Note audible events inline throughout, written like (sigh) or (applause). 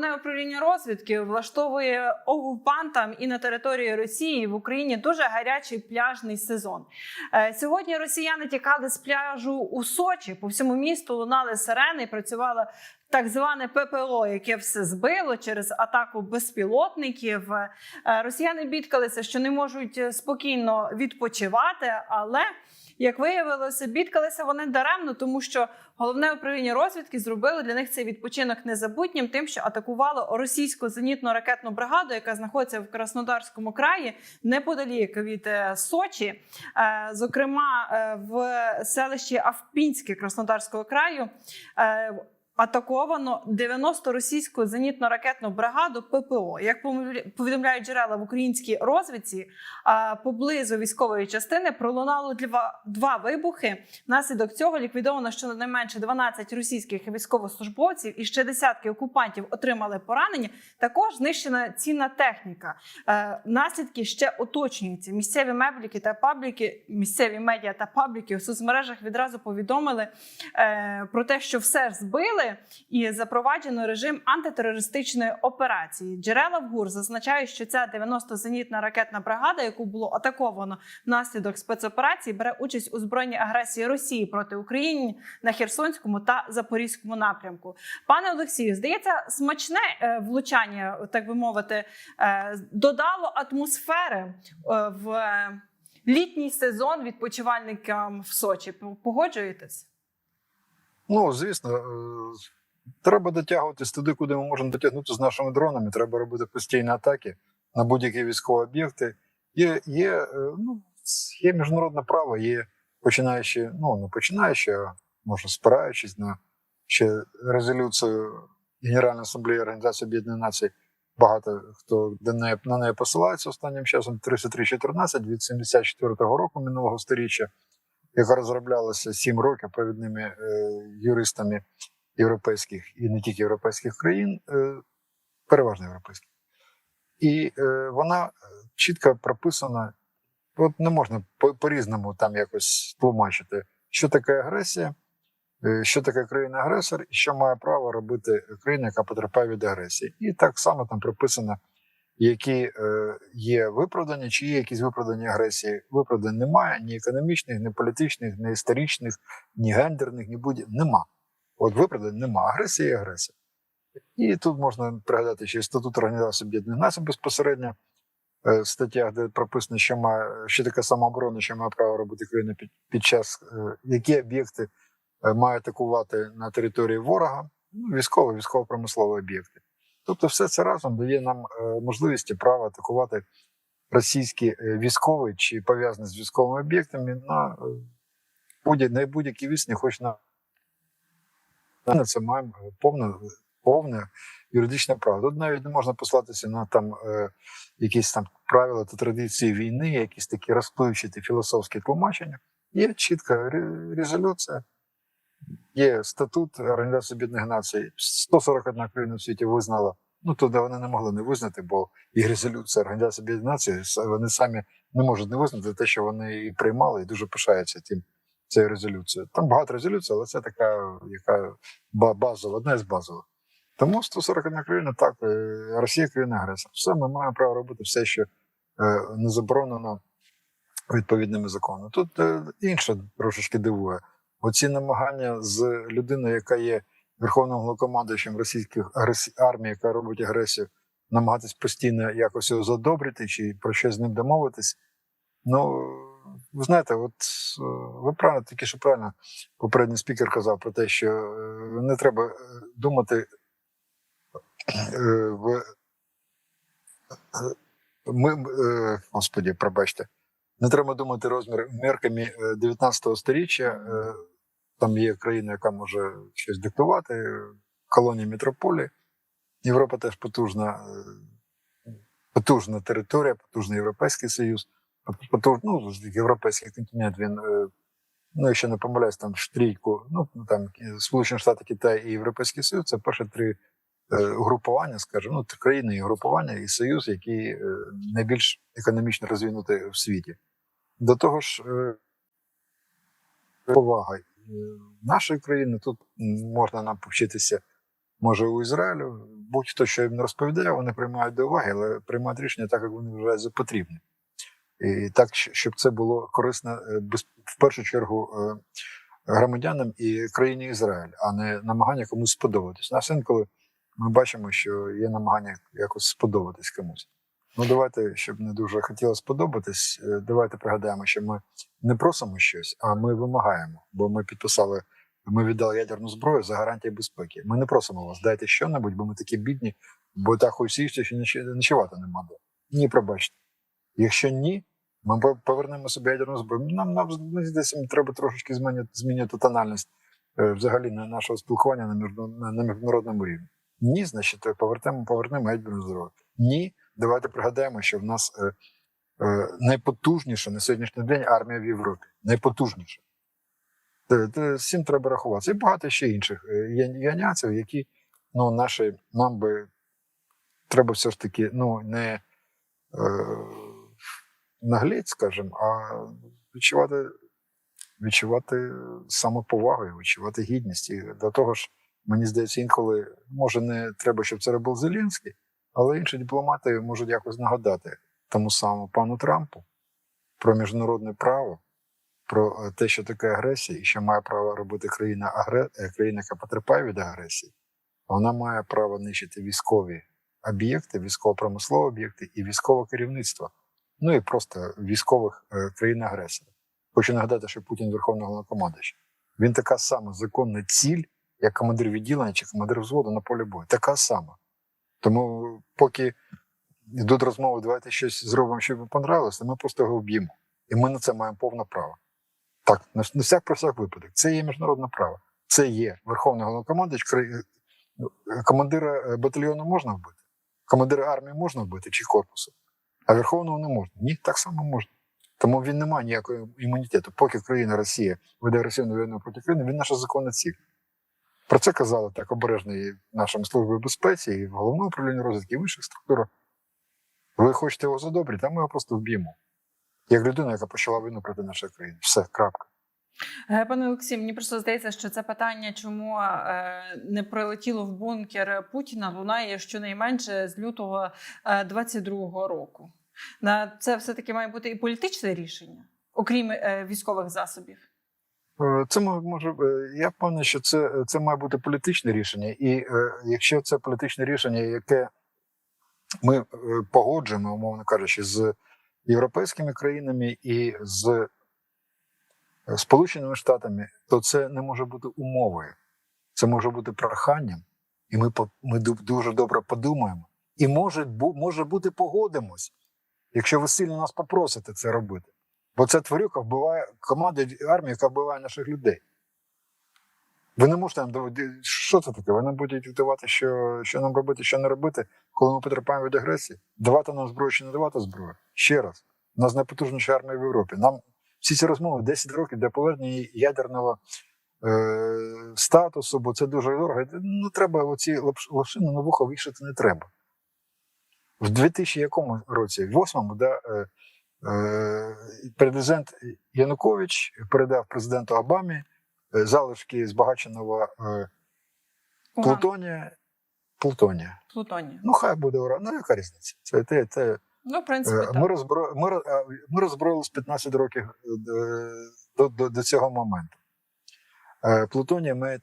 головне управління розвідки влаштовує окупантам і на території Росії в Україні дуже гарячий пляжний сезон. Е, Сьогодні росіяни тікали з пляжу у Сочі. По всьому місту лунали сирени і працювало так зване ППО, яке все збило через атаку безпілотників. Е, Росіяни бідкалися, що не можуть е, спокійно відпочивати, але як виявилося, бідкалися вони даремно, тому що головне управління розвідки зробило для них цей відпочинок незабутнім, тим, що атакувало російську зенітно ракетну бригаду, яка знаходиться в Краснодарському краї неподалік від е, Сочі. Е, Зокрема, е, в селищі Авпінське Краснодарського краю. Атаковано 90 російську зенітно-ракетну бригаду ППО. Як повідомляють джерела в українській розвідці, поблизу військової частини пролунало два, вибухи. Внаслідок цього ліквідовано щонайменше 12 російських військовослужбовців і ще десятки окупантів отримали поранення. Також знищена цінна техніка. Е, Наслідки ще уточнюються. Місцеві мебліки та пабліки, місцеві медіа та пабліки у соцмережах відразу повідомили е, про те, що все ж і запроваджено режим антитерористичної операції. Джерела в ГУР зазначають, що ця 90-зенітна ракетна бригада, яку було атаковано внаслідок спецоперації, бере участь у збройній агресії Росії проти України на Херсонському та Запорізькому напрямку. Пане Олексію, здається, смачне е, влучання, так би мовити, е, додало атмосфери е, в літній сезон відпочивальникам в Сочі. Погоджуєтесь? Ну, звісно, е, треба дотягуватись туди, куди ми можемо дотягнути з нашими дронами. Треба робити постійні атаки на будь-які військові об'єкти. Є, є, е, ну, є міжнародне право, є починаючи, ну не починаючи, а може спираючись на ще резолюцію Генеральної асамблеї Організації Об'єднаних Націй. Багато хто до неї, на неї посилається останнім часом 3314 від 74-го року минулого сторіччя яка розроблялася 7 років провідними е, юристами європейських і не тільки європейських країн, е, переважно європейських. І е, вона чітко прописана. От не можна по- по-різному там якось тлумачити, що таке агресія, що таке країна-агресор, і що має право робити країна, яка потерпає від агресії. І так само там прописано, які е, є виправдані, чи є якісь виправдані агресії. Виправдань немає ні економічних, ні політичних, ні історичних, ні гендерних, ні будь нема. От виправдань нема. Агресія є агресія. І тут можна пригадати ще статут Організації Об'єднаних Націй безпосередньо е, в статтях, де прописано, що має що таке самооборона, що має право робити країна під, під час, е, які об'єкти має атакувати на території ворога, ну, військово, військово-промислові об'єкти. Тобто, все це разом дає нам е, можливість і право атакувати російські е, військові чи пов'язані з військовими об'єктами на е, будь-якій відстані, хоч на це маємо повне, повне юридичне право. Тут навіть не можна послатися на там якісь там правила та традиції війни, якісь такі розпливчаті філософські тлумачення. Є чітка резолюція, є статут Організації Об'єднаних Націй. 141 країна в світі визнала. Ну, туди вони не могли не визнати, бо і резолюція Організації Об'єднаних Націй, вони самі не можуть не визнати те, що вони і приймали, і дуже пишаються тим цією резолюцією. Там багато резолюцій, але це така, яка базова, одна з базових. Тому 141 країна, так, е, Росія країна агресор. Все, ми маємо право робити все, що е, не заборонено відповідними законами. Тут е, інше трошечки дивує. Оці намагання з людиною, яка є верховним головнокомандуючим російських армії, яка робить агресію, намагатись постійно якось його задобрити чи про щось з ним домовитись. Ну, ви знаєте, от е, ви правильно, тільки що правильно попередній спікер казав про те, що е, не треба е, думати в ми, господі, пробачте, не треба думати розмір мерками е, 19 сторіччя. Там є країна, яка може щось диктувати, колонія метрополії. Європа теж потужна, е, потужна територія, потужний Європейський Союз, потуж, ну, європейський континент, він, е, ну, якщо не помиляюсь, там в трійку, ну, там Сполучені Штати, Китай і Європейський Союз це перші три е, угрупування, скажімо, ну, країни і угрупування і союз, які найбільш економічно розвинуті в світі. До того ж, повага нашої країни тут можна нам повчитися, може, у Ізраїлю. будь-хто що їм розповідає, вони приймають до уваги, але приймають рішення так, як вони вважають за потрібне. І так, щоб це було корисно е, в першу чергу е, громадянам і країні Ізраїль, а не намагання комусь сподобатись. Нас інколи ми бачимо, що є намагання якось сподобатись комусь. Ну, давайте, щоб не дуже хотіло сподобатись, е, давайте пригадаємо, що ми не просимо щось, а ми вимагаємо, бо ми підписали, ми віддали ядерну зброю за гарантії безпеки. Ми не просимо вас, дайте що-небудь, бо ми такі бідні, бо так усі що ночувати нема де. Ні, пробачте. Якщо ні, ми повернемо собі ядерну зброю. Нам, нам здається, треба трошечки змінювати, змінювати тональність е, взагалі на нашого спілкування на міжнародному рівні. Ні, значить, повернемо, повернемо ядерну зброю. Ні, давайте пригадаємо, що в нас е, е, найпотужніша на сьогоднішній день армія в Європі. Найпотужніша. З цим треба рахуватися. І багато ще інших е, є які ну, наші, нам би треба все ж таки ну, не е, нагліть, скажімо, а відчувати, відчувати самоповагу, відчувати гідність. І до того ж, мені здається, інколи може не треба, щоб це робив Зеленський, але інші дипломати можуть якось нагадати тому самому пану Трампу про міжнародне право, про е, те, що таке агресія, і що має право робити країна, агре... е, країна, яка потерпає від агресії. Вона має право нищити військові об'єкти, військово-промислові об'єкти і військове керівництво, ну і просто військових е, країн агресорів. Хочу нагадати, що Путін Верховний Головнокомандуючий. Він така сама законна ціль, як командир відділення чи командир взводу на полі бою. Така сама. Тому, поки йдуть розмови, давайте щось зробимо, щоб вам понравилося, ми просто його вб'ємо. І ми на це маємо повне право. Так, на, всяк про всяк випадок. Це є міжнародне право. Це є Верховний Головнокомандуюч, ну, командира е, батальйону можна вбити, командира армії можна вбити чи корпусу, а Верховного не можна. Ні, так само можна. Тому він не має ніякого імунітету. Поки країна Росія веде агресивну війну проти країни, він наша законна ціль. Про це казали так обережно і нашим службі безпеці, і в головному розвідки, і в інших структурах. Ви хочете його задобрити, а ми його просто вб'ємо. Як людина, яка почала війну проти нашої країни. Все, крапка. Е, Пане Олексій, мені просто здається, що це питання, чому е, не прилетіло в бункер Путіна, лунає щонайменше з лютого е, 22-го року. На це все таки має бути і політичне рішення, окрім е, військових засобів. Е, Це може е, я впевнений, що це, це має бути політичне рішення, і е, якщо це політичне рішення, яке ми е, погоджуємо, умовно кажучи, з європейськими країнами і з е, Сполученими Штатами, то це не може бути умовою, це може бути проханням, і ми, ми дуже добре подумаємо. І може, може бути погодимось, якщо ви сильно нас попросите це робити. Бо ця тварюка вбиває команда армії, яка вбиває наших людей. Ви не можете нам доводити, що це таке? Вони будуть диктувати, що, що нам робити, що не робити, коли ми потерпаємо від агресії. Давати нам зброю чи не давати зброю. Ще раз, у нас найпотужніша армія в Європі. Нам всі ці розмови 10 років для повернення ядерного е, статусу, бо це дуже дорого. Ну, треба оці лапш- лапшини на вухо вішати не треба. В 2000 якому році? В 8-му, да, Е, Президент Янукович передав президенту Обамі е, залишки збагаченого е, плутонія. Плутонія. Плутонія. Ну, хай буде уран. Ну, яка різниця? Це, те, те. Ну, в принципі, Е, так. Ми, розбро... ми, ми роззброїлись 15 років е, до, до, до цього моменту. Е, Плутоній має е,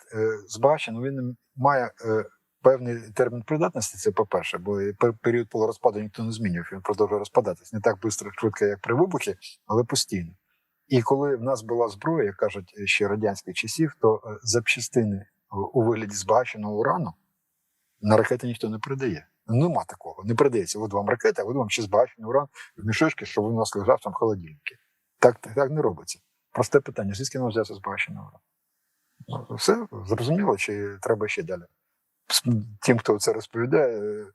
збагачено, він має е, певний термін придатності, це по-перше, бо період полурозпаду ніхто не змінював, він продовжує розпадатись. Не так швидко, швидко, як при вибухі, але постійно. І коли в нас була зброя, як кажуть ще радянських часів, то е, запчастини у вигляді збагаченого урану на ракети ніхто не придає. Нема такого, не придається. От вам ракета, от вам ще збагачений уран в мішочки, щоб він у вас лежав там в холодильнику. Так, так, так не робиться. Просте питання: звідки нам взяти збагачений уран? Ну, Все зрозуміло, чи треба ще далі? Тим, хто це розповідає, е,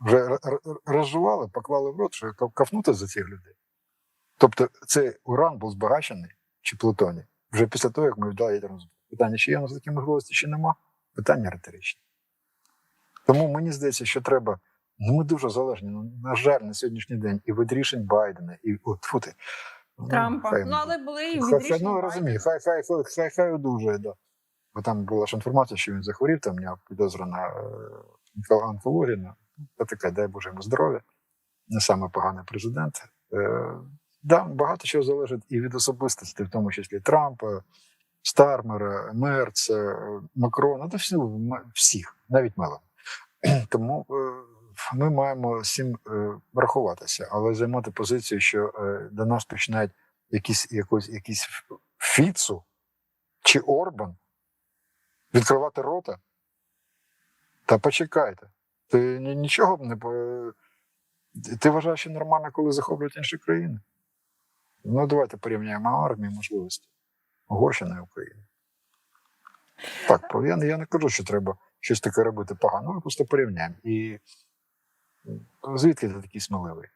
вже розжували, поклали в рот, що кафнути за цих людей. Тобто цей уран був збагачений чи плутоній вже після того, як ми вдали ядерну зброю. Питання, чи є у нас такі можливості, чи нема? Питання риторичне. Тому мені здається, що треба. Ну, ми дуже залежні. Ну, на жаль, на сьогоднішній день і від рішень Байдена, і от, фу ти, ну, Трампа. хай Ну, але були і Хай, хай, відрішення. ну розумію, хай, хай, хай, хай, хай одужує, да. Бо там була ж інформація, що він захворів, там в нього підозра на е, онкологія. ну, Це таке, дай Боже йому здоров'я. Не саме поганий президент. Е, да, багато чого залежить і від особистості, в тому числі Трампа, Стармера, Мерца, е, Макрона, та всі, всіх, навіть Мелана. (clears throat) Тому е, ми маємо цим е, рахуватися, але займати позицію, що е, до нас починають якісь, якось, якісь Фіцу чи Орбан відкривати рота. Та почекайте. Ти нічого не ти вважаєш, що нормально, коли захоплюють інші країни? Ну, давайте порівняємо армію можливості. Угорщина і Україна. Так, я, я не кажу, що треба щось таке робити погано, ми просто порівняємо. І звідки ти такий сміливий?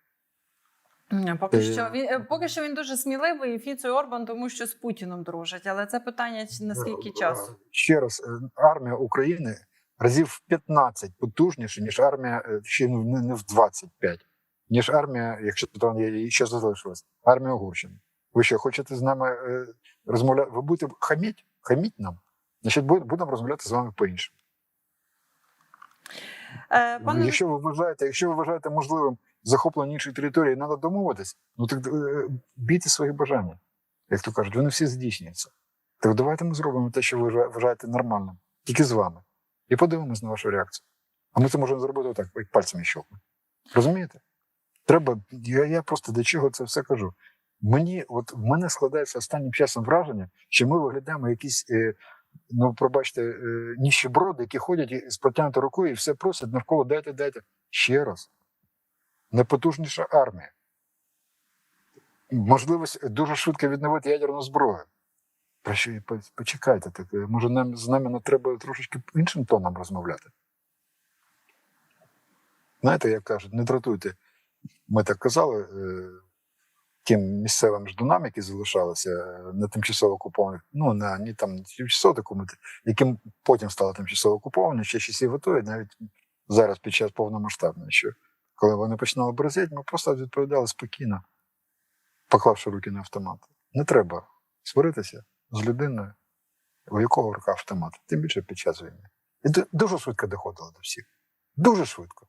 Поки Е, що він е, поки що він дуже сміливий, і Фіцо і Орбан, тому що з Путіном дружать. Але це питання наскільки часу. Ще раз, е, армія України разів в 15 потужніше, ніж армія е, ще не, не в 25, ніж армія, якщо там є ще залишилось, армія Угорщини. Ви що, хочете з нами е, розмовляти? Ви будете хаміть? Хаміть нам? Значить, будемо розмовляти з вами по-іншому. Е, пане Якщо ви вважаєте, якщо ви вважаєте можливим захоплення іншої території, треба домовитись, ну так е, бійте свої бажання. Як то кажуть, вони всі здійснюються. Так давайте ми зробимо те, що ви вважаєте нормальним, тільки з вами. І подивимось на вашу реакцію. А ми це можемо зробити отак, як пальцями щелкнути. Розумієте? Треба, я, я просто до чого це все кажу. Мені, от в мене складається останнім часом враження, що ми виглядаємо якісь, е, ну, пробачте, е, ніщеброди, які ходять з протягнутою рукою і все просять навколо дайте, дайте. Ще раз. Найпотужніша армія. Можливість дуже швидко відновити ядерну зброю. Про що почекайте, так е, може нам з нами не треба трошечки іншим тоном розмовляти? Знаєте, як кажуть, не дратуйте. Ми так казали е, тим місцевим ждунам, які залишалися е, на тимчасово окупованих, ну на ні там тимчасово такому, яким потім стало тимчасово окуповані, ще часів і навіть зараз під час повномасштабної, що коли вони починали бразити, ми просто відповідали спокійно, поклавши руки на автомат. Не треба сваритися з людиною, у якого в руках автомат, тим більше під час війни. І дуже швидко доходило до всіх. Дуже швидко.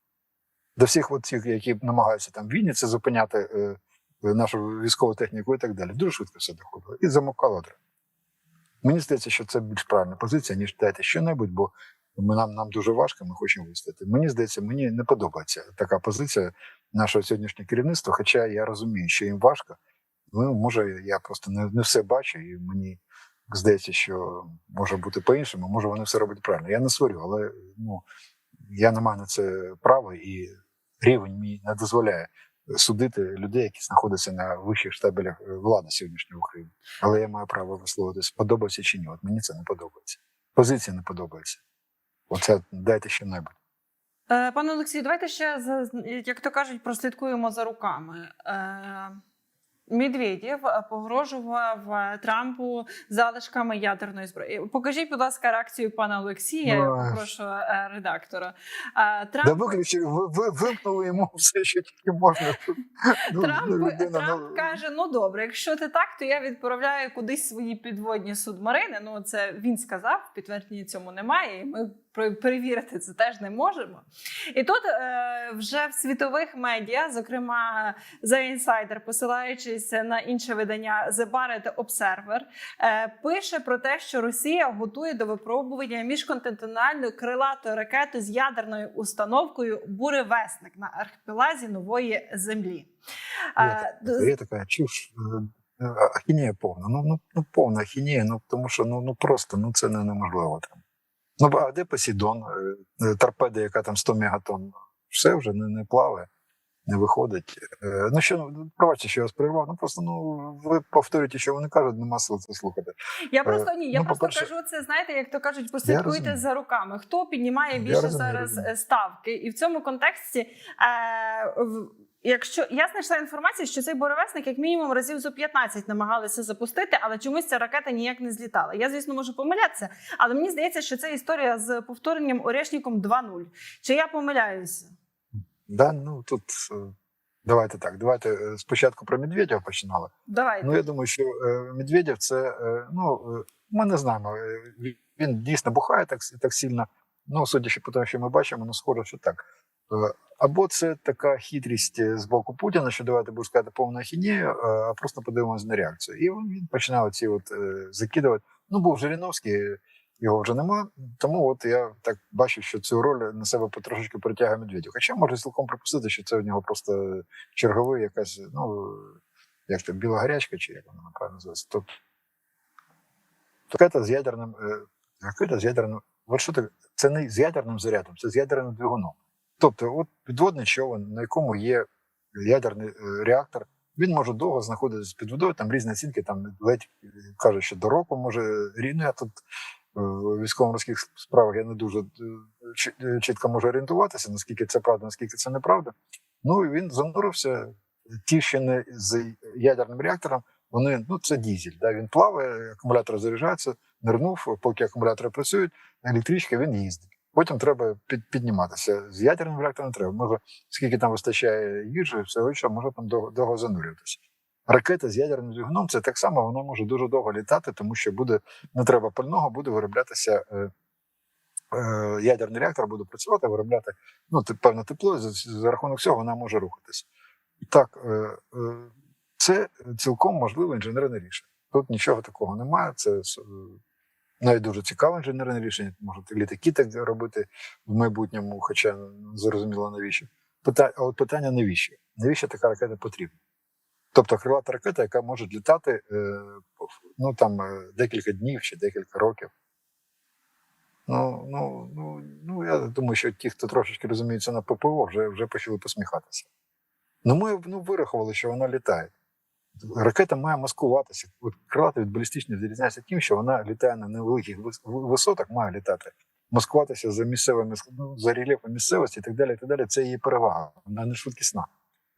До всіх цих, які намагаються там в Вінниці зупиняти е, нашу військову техніку і так далі. Дуже швидко все доходило. І замовкало одразу. Мені здається, що це більш правильна позиція, ніж дайте що-небудь, бо ми, нам, нам дуже важко, ми хочемо вистояти. Мені здається, мені не подобається така позиція нашого сьогоднішнього керівництва, хоча я розумію, що їм важко. Ну, може, я просто не, не все бачу, і мені здається, що може бути по-іншому, може вони все роблять правильно. Я не сварю, але ну, я не маю на це права, і рівень мій не дозволяє судити людей, які знаходяться на вищих штабелях е, влади сьогоднішньої України. Але я маю право висловитися, подобається чи ні. От мені це не подобається. Позиція не подобається. Оце дайте що-небудь. Е, Пане Олексію, давайте ще як то кажуть, прослідкуємо за руками. Е, Медведєв е, погрожував Трампу залишками ядерної зброї. Покажіть, будь ласка, реакцію пана Олексія. Я попрошу редактора. Трамп Да виключили, ви, ви вимкнули йому все, що тільки можна. Ну, Трамп, ну, людина, Трамп ну, каже: ну добре, якщо ти так, то я відправляю кудись свої підводні субмарини. Ну це він сказав, підтвердження цьому немає. І ми перевірити це теж не можемо. І тут е, вже в світових медіа, зокрема The Insider, посилаючись на інше видання The Barrett Observer, е, пише про те, що Росія готує до випробування міжконтинентальної крилатої ракети з ядерною установкою Буревесник на архіпелазі Нової Землі. Е, Є така чуш. е, е, повна. Ну, ну, ну повна ахінея, ну тому що ну, ну просто ну це не неможливо там. Ну а де Посейдон, Е, е, торпеда, яка там 100 мегатонн, все вже не, не плаває, не виходить. Е, Ну що, ну пробачте, що я вас перервав. Ну просто ну ви повторюєте, що вони кажуть, нема сил це слухати. Я просто ні, я ну, просто по-перше, кажу це. Знаєте, як то кажуть, прослідкуйте розумію. за руками. Хто піднімає більше розумію, зараз розумію. ставки? І в цьому контексті, е, в- якщо я знайшла інформацію, що цей буревесник як мінімум разів зо 15 намагалися запустити, але чомусь ця ракета ніяк не злітала. Я, звісно, можу помилятися, але мені здається, що це історія з повторенням Орешніком 2.0. Чи я помиляюся? Да, ну тут е, давайте так. Давайте е, спочатку про Медведєва починали. Давайте. Ну я думаю, що е, Медведєв це ну ми не знаємо. Він дійсно бухає так, так сильно. Ну, судячи по тому, що ми бачимо, ну схоже, що так. Е, Або це така хитрість е, з боку Путіна, що давайте буду сказати повну ахінею, е, а просто подивимося на реакцію. І він починав ці от е, закидувати. Ну, був Жириновський, його вже нема. Тому от я так бачу, що цю роль на себе потрошечки притягує Медведєв. Хоча можу цілком припустити, що це в нього просто черговий якась, ну як це, біла гарячка, чи як вона правильно називається. Тобто ракета з ядерним, е, ракета з ядерним. От що таке? Це не з ядерним зарядом, це з ядерним двигуном. Тобто, от підводний човен, на якому є ядерний е, реактор, він може довго знаходитися під водою, там різні оцінки, там ледь е, кажуть, що до року може рівно. Я тут е, в військово-морських справах я не дуже чі- чітко можу орієнтуватися, наскільки це правда, наскільки це неправда. Ну і він занурився. Ті, що не з ядерним реактором, вони ну це дізель. Да? Він плаває, акумулятор заряджається, нирнув, поки акумулятори працюють, електричка він їздить. Потім треба під, підніматися. З ядерним реактором треба. Може, скільки там вистачає їжі, все інше, може там довго, довго занурюватися. Ракета з ядерним двигуном це так само, вона може дуже довго літати, тому що буде не треба пального, буде вироблятися. Е, е, ядерний реактор буде працювати, виробляти ну, певне тепло, за, за рахунок цього вона може рухатися. Так, е, е, це цілком можливе інженерне рішення. Тут нічого такого немає. Це е, навіть дуже цікаве інженерне рішення. Можуть літаки так робити в майбутньому, хоча зрозуміло навіщо. Пита, а питання навіщо? Навіщо така ракета потрібна? Тобто крилата ракета, яка може літати е, ну, там, е, декілька днів чи декілька років. Ну, ну, ну, ну, я думаю, що ті, хто трошечки розуміється на ППО, вже, вже почали посміхатися. Ну, ми ну, вирахували, що вона літає. Ракета має маскуватися. От крилата від балістичної відрізняється тим, що вона літає на невеликих вис- висотах, має літати, маскуватися за місцевими ну, за рельєфом місцевості і так далі. І так далі. Це її перевага. Вона не швидкісна.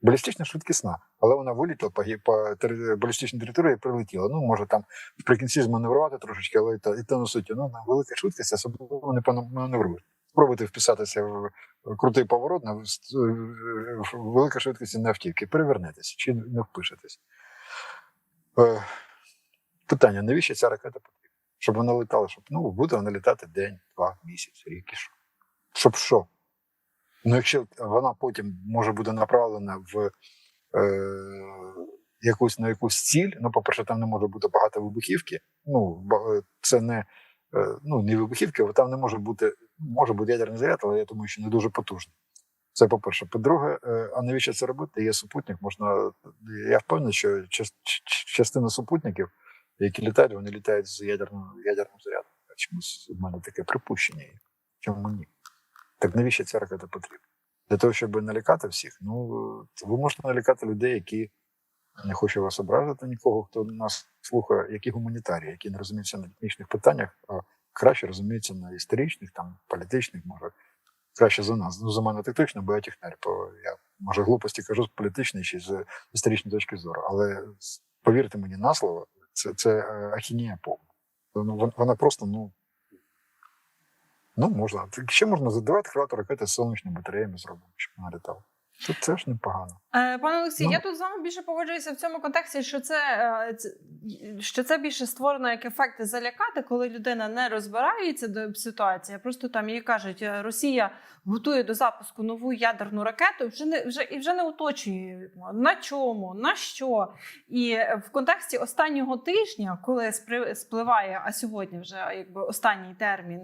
Балістична швидкісна, але вона вилітіла по, по балістичній території і прилетіла. Ну, може там вприкінці зманеврувати трошечки, але і то, і то на суті. Ну, на велика швидкість особливо не маневруєш. Спробуйте вписатися в крутий поворот на велика швидкості на автівки. Перевернетеся чи не впишетесь. Е, Питання: навіщо ця ракета потрібна? Щоб вона летала, щоб ну, буде вона літати день, два, місяць, рік і що. Щоб що? Ну, якщо вона потім може бути направлена в е, якусь на якусь ціль, ну, по-перше, там не може бути багато вибухівки. Ну, це не, е, ну, не вибухівки, бо там не може бути, може бути ядерний заряд, але я думаю, що не дуже потужний. Це по-перше. По-друге, е, а навіщо це робити? Є супутник. Можна я впевнений, що частина супутників, які літають, вони літають з ядерним ядерним зарядом. Чомусь в мене таке припущення є. Чому ні? Так навіщо ця ракета потрібна? Для того, щоб налякати всіх. Ну ви можете налякати людей, які не хочу вас образити нікого, хто нас слухає, які гуманітарії, які не розуміються на технічних питаннях, а краще розуміються на історичних, там політичних, може краще за нас. Ну, за мене тактично, бо я технар. Бо я може глупості кажу з політичної чи з історичної точки зору. Але повірте мені на слово, це, це е, ахінія повна. Ну, вона просто, ну. Ну, можна. Ще можна задавати крилату ракети з сонячними батареями зробимо, щоб вона літала. Це теж непогано. Е, Пане Олексій, Ну. я тут з вами більше погоджуюся в цьому контексті, що це, е, що це більше створено як ефект залякати, коли людина не розбирається до ситуації. Просто там їй кажуть, е, Росія готує до запуску нову ядерну ракету, вже не вже і вже не уточнює на чому, на що. І в контексті останнього тижня, коли спливає, а сьогодні вже якби останній термін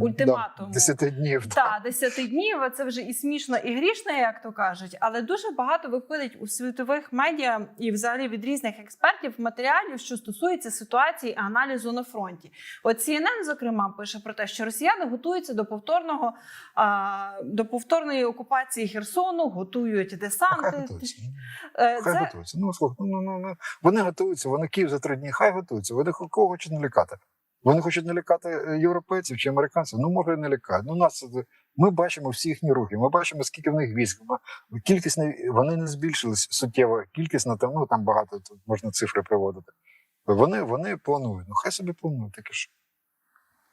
ультиматуму. Да, 10 днів. Та 10 днів це вже і смішно, і грішно, як то кажуть. Але дуже багато виходить у світових медіа і взагалі від різних експертів матеріалів, що стосується ситуації і аналізу на фронті. От CNN, зокрема, пише про те, що росіяни готуються до повторного а, до повторної окупації Херсону, готують А Хай десанти. готуються. Е, Хай готуються. Ну, слухай, ну, ну, ну, вони готуються, вони Київ за три дні, хай готуються. Вони кого хочуть налякати? Вони хочуть налякати е, європейців чи американців. Ну, може, і налякають. Ну, нас це- ми бачимо всі їхні рухи. Ми бачимо, скільки в них військ. Кількість не вони не збільшились суттєво. Кількість на там, ну там багато тут можна цифри приводити. Вони, вони планують. Ну, хай собі планують таке ж.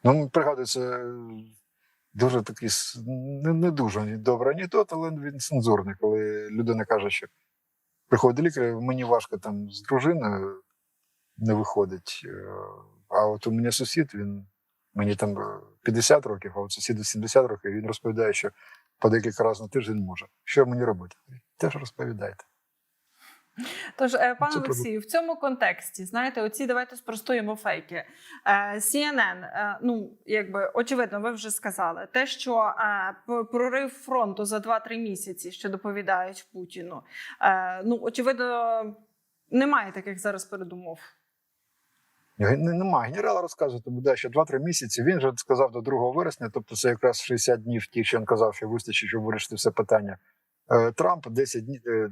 Ну, пригадується е, дуже такий не, не дуже добрий анекдот, але він цензурний, коли людина каже, що приходить лікар, мені важко там з дружиною не виходить. е, А от у мене сусід, він Мені там е, 50 років, а от сусіду 70 років. Він розповідає, що по декілька разів на тиждень може. Що мені робити? Теж розповідайте. Тож, е, пане Олексію, в цьому контексті, знаєте, оці давайте спростуємо фейки. Е, CNN, е, ну якби очевидно, ви вже сказали, те, що прорив фронту за 2-3 місяці, що доповідають Путіну. Ну очевидно, немає таких зараз передумов. Немає генерала розказувати, буде ще 2-3 місяці. Він же сказав до 2 вересня, тобто це якраз 60 днів, ті, що він казав, що вистачить, щоб вирішити все питання. Е, Трамп 10 днів. е,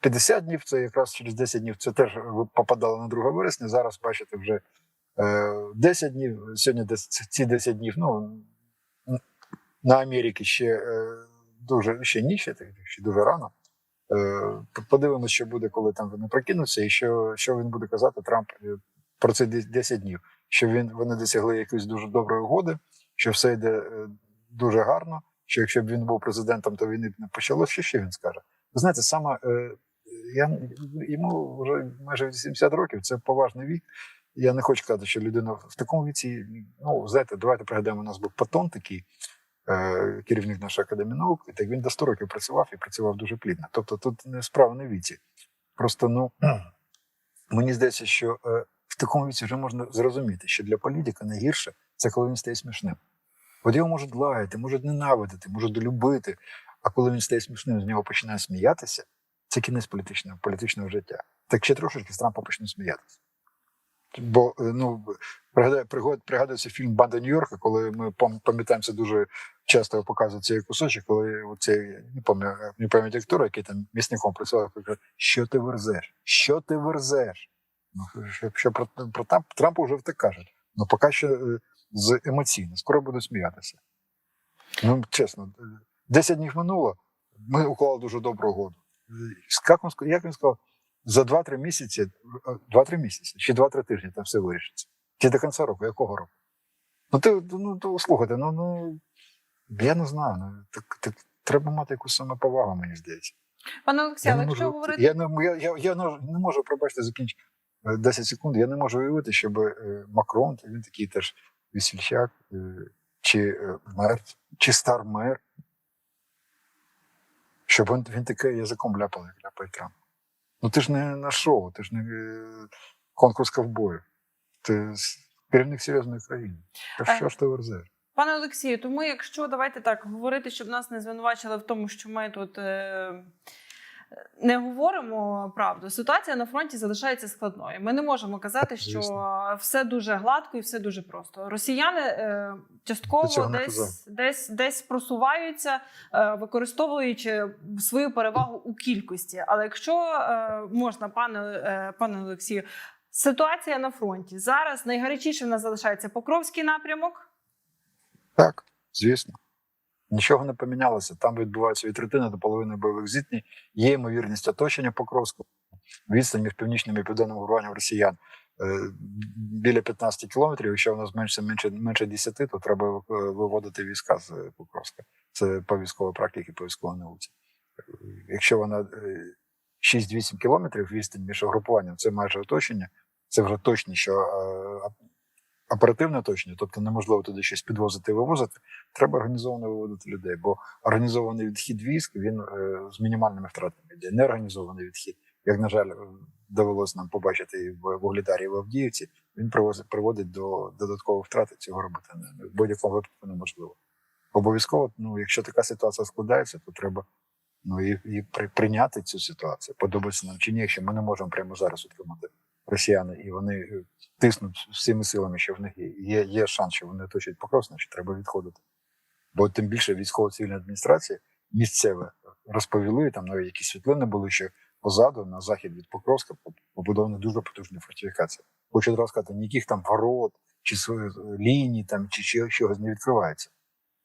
50 днів це якраз через 10 днів. Це теж ви попадали на 2 вересня. Зараз бачите вже е, 10 днів. Сьогодні ці 10 днів. Ну на Америці ще е, дуже ще ніч, ще дуже рано. Е, Подивимося, що буде, коли там вони прокинуться, і що, що він буде казати Трамп е, про це 10 днів. Що він вони досягли якоїсь дуже доброї угоди, що все йде е, дуже гарно. Що якщо б він був президентом, то війни б не почалося. Що ще він скаже? Ви знаєте, саме е, я йому вже майже 80 років. Це поважний вік. Я не хочу казати, що людина в такому віці. Ну знаєте, давайте пригадаємо, у нас був Патон такий. е, Керівник нашої академії наук, і так він до 100 років працював і працював дуже плідно. Тобто тут не справа не віці. Просто ну (clears throat) мені здається, що такому віці вже можна зрозуміти, що для політика найгірше це коли він стає смішним. От його можуть лаяти, можуть ненавидити, можуть долюбити. А коли він стає смішним, з нього починає сміятися, це кінець політичного, політичного життя. Так ще трошечки з Трампа почне сміятися. Бо е, ну, пригадується фільм Банда Нью-Йорка, коли ми пам- пам'ятаємо це дуже часто показують цей кусочок, коли оцей, не пам'ятаю, не пам'ятаю актора, який там місником працював, каже, що ти верзеш? Що ти верзеш? Ну, що, що про, про Трамп, Трампа вже так кажуть. Ну, поки що е, з емоційно, скоро буду сміятися. Ну, чесно, е, 10 днів минуло, ми уклали дуже добру угоду. Е, Як він, сказав, за 2-3 місяці, е, 2-3 місяці, чи 2-3 тижні там все вирішиться. Чи до кінця року, якого року? Ну, ти, ну, то, слухайте, ну, ну, я не знаю. Ну, так, так, треба мати якусь самоповагу, мені здається. Пане Олексію, якщо можу, говорити я, не, я, я, я не можу, пробачте, закінчити 10 секунд. Я не можу уявити, щоб е, Макрон, він такий теж весільчак, е, чи е, мер, чи стар мер, щоб він, він таке язиком ляпав, як ляпає Трамп. Ну ти ж не на шоу, ти ж не е, конкурс ковбоїв. Ти керівник серйозної країни. Та Е, що ж ти верзеш? Пане Олексію, тому якщо давайте так говорити, щоб нас не звинувачили в тому, що ми тут е, не говоримо правду, ситуація на фронті залишається складною. Ми не можемо казати, що Звісно. все дуже гладко і все дуже просто. Росіяни е, частково десь, десь, десь просуваються, е, використовуючи свою перевагу у кількості. Але якщо е, можна, пане, е, пане Олексію, ситуація на фронті зараз найгарячіше в нас залишається Покровський напрямок. Так, звісно. Нічого не помінялося. Там відбувається від третини до половини бойових зіткнень. Є ймовірність оточення Покровського. Відстань між північним і південним групуванням росіян е, біля 15 кілометрів. Якщо у нас менше, менше, менше 10, то треба е, виводити війська з е, Покровська. Це по військовій практиці, по військовій науці. Якщо вона е, 6-8 кілометрів відстань між угрупуванням, це майже оточення. Це вже точно, що оперативне оточення, тобто неможливо туди щось підвозити і вивозити. Треба організовано виводити людей, бо організований відхід військ він е, з мінімальними втратами йде. Неорганізований відхід, як на жаль, довелося нам побачити в Вугледарі, і в Авдіївці. Він приводить до додаткових втрат. Цього робити не в будь-якому випадку неможливо. Обов'язково, ну якщо така ситуація складається, то треба ну і, і при, прийняти цю ситуацію. Подобається нам чи ні, якщо ми не можемо прямо зараз утримати росіяни, і вони е, тиснуть всіми силами, що в них є. Є, шанс, що вони оточать Покровськ, значить треба відходити. Бо тим більше військово-цивільна адміністрація місцеве розповіли, там навіть якісь світлини були, що позаду, на захід від Покровська, побудована дуже потужна фортифікація. Хочу одразу сказати, ніяких там ворот чи ліній, там, чи, чогось не відкривається.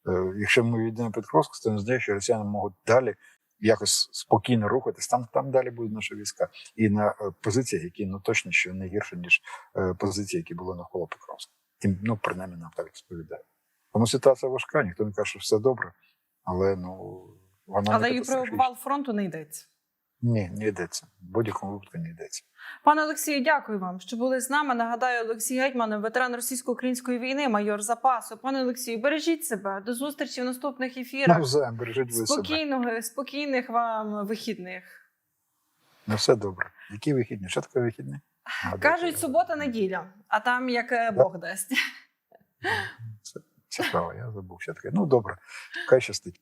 Е, якщо ми йдемо під Покровськ, то не знаю, що росіяни можуть далі якось спокійно рухатись. Там, там далі будуть наші війська. І на е, позиціях, які ну точно що не гірше, ніж е, позиції, які були навколо Покровська. Тим, ну, принаймні, нам так розповідає. Тому ситуація важка, ніхто не каже, що все добре, але ну вона Але не і про обвал фронту не йдеться. Ні, не йдеться. В будь-якому випадку не йдеться. Пане Олексію, дякую вам, що були з нами. Нагадаю, Олексій Гетьман, ветеран російсько-української війни, майор запасу. Пане Олексію, бережіть себе. До зустрічі в наступних ефірах. Навзаєм, бережіть ви себе. Спокійного, спокійних вам вихідних. Ну, все добре. Які вихідні? Що таке вихідні? Кажуть, субота, неділя, а там як е, Бог дасть. Це цікаво, я забув, що таке. Ну, добре, хай щастить.